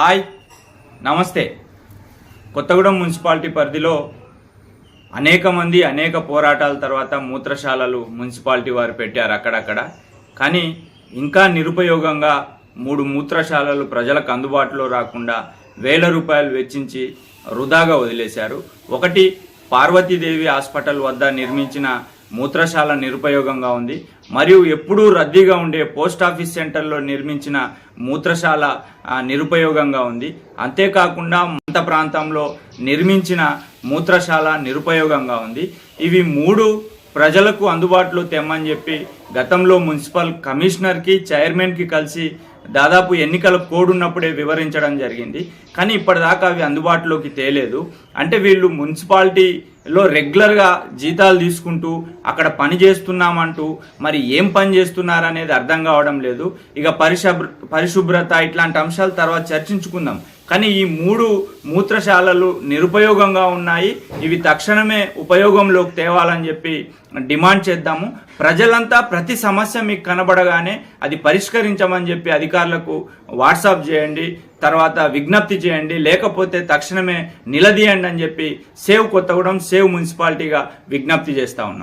Hi నమస్తే. Kothagudem municipality పరిధిలో అనేక మంది అనేక పోరాటాల తర్వాత మూత్రశాలలు మున్సిపాలిటీ వారు పెట్టారు అక్కడక్కడ. కానీ ఇంకా నిరుపయోగంగా మూడు మూత్రశాలలు ప్రజలకు అందుబాటులో రాకుండా వేల రూపాయలు వెచ్చించి వృధాగా వదిలేశారు. ఒకటి పార్వతీదేవి హాస్పిటల్ వద్ద నిర్మించిన మూత్రశాల నిరుపయోగంగా ఉంది. మరియు ఎప్పుడూ రద్దీగా ఉండే పోస్ట్ ఆఫీస్ సెంటర్లో నిర్మించిన మూత్రశాల నిరుపయోగంగా ఉంది. అంతేకాకుండా మంత ప్రాంతంలో నిర్మించిన మూత్రశాల నిరుపయోగంగా ఉంది. ఇవి మూడు ప్రజలకు అందుబాటులో తెమ్మని చెప్పి గతంలో మున్సిపల్ కమిషనర్కి చైర్మన్కి కలిసి దాదాపు ఎన్నికల కోడ్ ఉన్నప్పుడే వివరించడం జరిగింది. కానీ ఇప్పటిదాకా అవి అందుబాటులోకి తేలేదు. అంటే వీళ్ళు మున్సిపాలిటీ లో రెగ్యులర్గా జీతాలు తీసుకుంటూ అక్కడ పని చేస్తున్నామంటూ మరి ఏం పని చేస్తున్నారనేది అర్థం కావడం లేదు. ఇక పరిశుభ్ర పరిశుభ్రత ఇట్లాంటి అంశాలు తర్వాత చర్చించుకుందాం. కానీ ఈ మూడు మూత్రశాలలు నిరుపయోగంగా ఉన్నాయి. ఇవి తక్షణమే ఉపయోగంలోకి తేవాలని చెప్పి డిమాండ్ చేద్దాము. ప్రజలంతా ప్రతి సమస్య మీకు కనబడగానే అది పరిష్కరించమని చెప్పి అధికారులకు వాట్సాప్ చేయండి తర్వాత విజ్ఞప్తి చేయండి లేకపోతే తక్షణమే నిలదీయండి అని చెప్పి సేవ్ కొత్తగూడెం సేవ్ మున్సిపాలిటీగా విజ్ఞప్తి చేస్తా ఉన్నాం.